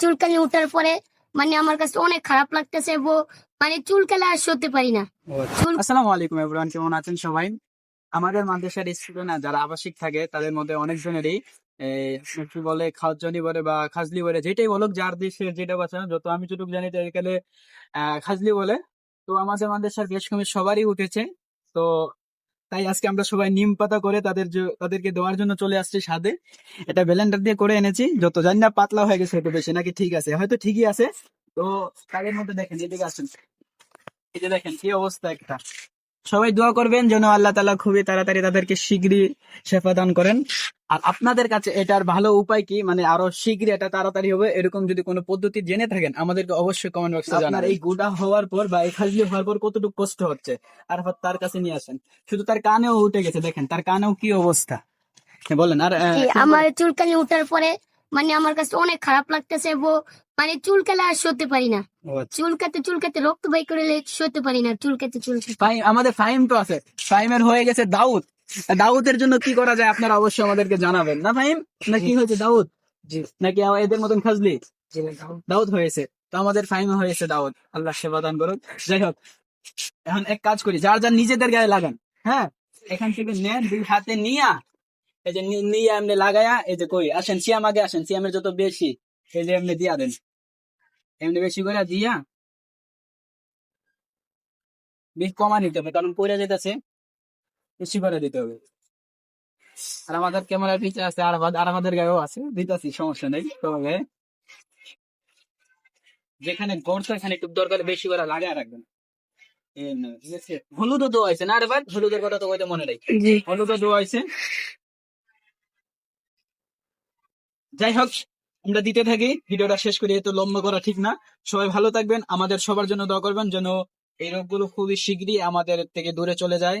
চুলকানি উঠার পরে মানে আমার কাছে অনেক খারাপ লাগতেছে মানে চুলকালে আর সরতে পারি না। চুল আসসালামু আলাইকুম এভরিওয়ান কেমন আছেন সবাই? আমাদের মাদ্রাসার স্টুডেন্ট যারা আবাসিক থাকে তাদের মধ্যে অনেকজনেরই এই, কি বলে খাজনি বলে বা খাজলি বলে যেটাই বলুক যার দেশে যেটা কথা যত আমি যতটুকু জানি তো এখানে আহ, খাজলি বলে। তো আমাদের মাদ্রাসার বেশ কমে সবারই উঠেছে। তো তাই আজকে আমরা সবাই নিম পাতা করে তাদের তাদেরকে দেওয়ার জন্য চলে আসছি সাদে এটা ব্লেন্ডার দিয়ে করে এনেছি। যত জানি না পাতলা হয়ে গেছে একটু বেশি, নাকি ঠিক আছে? হয়তো ঠিকই আছে। তো তাদের মধ্যে দেখেন, এদিকে আসুন। এই যে দেখেন, কি অবস্থা একটা। সবাই দোয়া করবেন যেন আল্লাহ তালা খুবই তাড়াতাড়ি তাদেরকে শীঘ্রই শেফা দান করেন। আর আপনাদের কাছে এটার ভালো উপায় কি? মানে আরও শীঘ্রই এটা তাড়াতাড়ি হবে এরকম যদি কোনো পদ্ধতি জেনে থাকেন আমাদেরকে অবশ্যই কমেন্ট বক্সে জানান এই গুড়া হওয়ার পর বা এই খাজলি হওয়ার পর কতটুকু কষ্ট হচ্ছে? আর তার কাছে নিয়ে আসেন। শুধু তার কানেও উঠে গেছে দেখেন তার কানেও কি অবস্থা? হ্যাঁ, বলেন আর আমার চুলকানি উঠার পরে মানে আমার কাছে অনেক খারাপ লাগতেছে মানে চুলকালে আর সরতে পারি না। আচ্ছা। চুলকাতে চুলকাতে রক্ত বাই করে সরতে পারি না চুলকাতে চুলকাতে। আমাদের ফাইম তো আছে। ফাহিমের হয়ে গেছে দাউদ। দাউদের জন্য কি করা যায় আপনারা অবশ্যই আমাদেরকে জানাবেন। না ফাহিম না কি হয়েছে দাউদ? নাকি এদের মতন খাজলি? দাউদ। হয়েছে। তো আমাদের ফাহিম হয়েছে দাউদ। আল্লাহ সেবা দান করুন যাই হোক এখন এক কাজ করি যার যার নিজেদের গায়ে লাগান হ্যাঁ? এখান থেকে নেন দুই হাতে নিয়া এই যে নিয়ে এমনি লাগায়া এই যে কই আসেন সিয়াম আগে আসেন সিয়ামের যত বেশি এই যে এমনি দিয়া দেন। এমনি বেশি করে দিয়া বেশ কমা নিতে হবে কারণ পয়রা যেতেছে বেশি করে দিতে হবে। আর আমাদের ক্যামেরার পিছে আছে আর আর আমাদের গায়েও আছে। দিতেছি সমস্যা নেই তবে যেখানে গড় এখানে একটু দরকার বেশি করে লাগায় রাখবেন? হলুদও দেওয়া হয়েছে না রে ভাই হলুদের কথা তো মনে নেই। হলুদও দেওয়া হয়েছে। যাই হোক আমরা দিতে থাকি। ভিডিওটা শেষ করি এত লম্বা করা ঠিক না। সবাই ভালো থাকবেন আমাদের সবার জন্য দোয়া করবেন যেন এই রোগগুলো খুবই শীঘ্রই আমাদের থেকে দূরে চলে যায়।